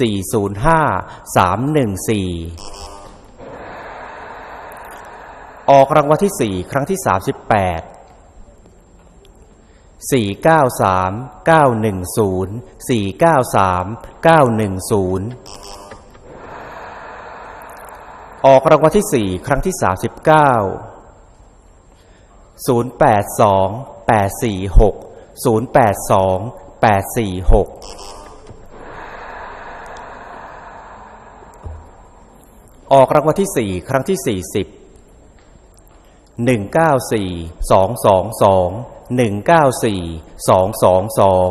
สี่ศูนย์ห้าสามหนึ่งสี่ออกรางวัลที่สี่ครั้งที่สามสิบแปดสี่เก้าสามเก้าหนึ่งศูนย์สี่เก้าสามเก้าหนึ่งศูนย์ออกรางวัลที่สี่ครั้งที่สามสิบเก้าศูนย์แปดสองแปดสี่หกศูนย์แปดสองแปดสี่หก ออกรางวัลที่สี่ครั้งที่สี่สิบหนึ่งเก้าสี่สองสองสองหนึ่งเก้าสี่สองสองสอง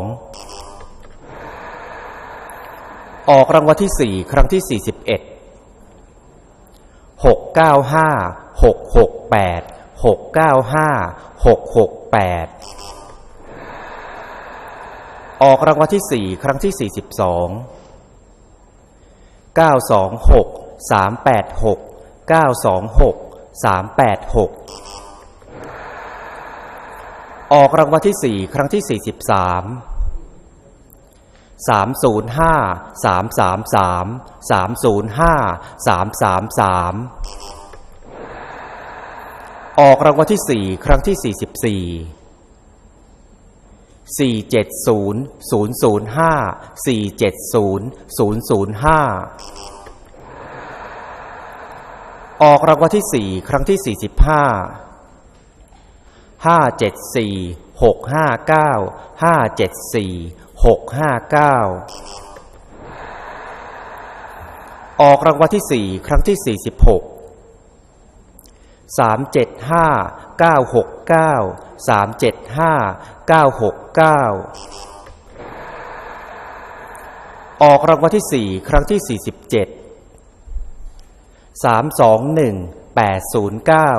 ออกรางวัลที่สี่ครั้งที่สี่สิบเอ็ดหกเก้าห้าหกหกแปดหกเก้าห้าหกหกแปดออกรางวัลที่สี่ครั้งที่สี่สิบสองเก้าสองหก สามแปดหกเก้าสองหกสามแปดหกออกรางวัลที่สี่ครั้งที่สี่สิบสามสามศูนย์ห้าสามสามสามสามศูนย์ห้าสามสามสามออกรางวัลที่สี่ครั้งที่สี่สิบสี่สี่เจ็ดศูนย์ศูนย์ศูนย์ห้าสี่เจ็ดศูนย์ศูนย์ศูนย์ห้า ออกรางวัลที่สี่ครั้งที่สี่สิบห้าห้าเจ็ดสี่หกห้าเก้าห้าเจ็ดสี่หกห้าเก้าออกรางวัลที่สี่ครั้งที่สี่สิบหกสามเจ็ดห้าเก้าหกเก้าสามเจ็ดห้าเก้าหกเก้าออกรางวัลที่สี่ครั้งที่สี่สิบเจ็ด สามสองหนึ่งแปดศูนย์เก้า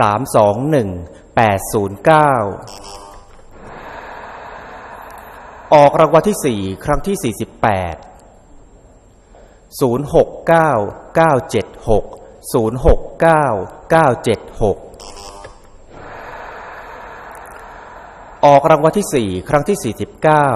สามสองหนึ่งแปดศูนย์เก้าออกรางวัลที่สี่ครั้งที่สี่สิบแปดศูนย์หกเก้าเก้าเจ็ดหกศูนย์หกเก้าเก้าเจ็ดหกออกรางวัลที่สี่ครั้งที่สี่สิบเก้า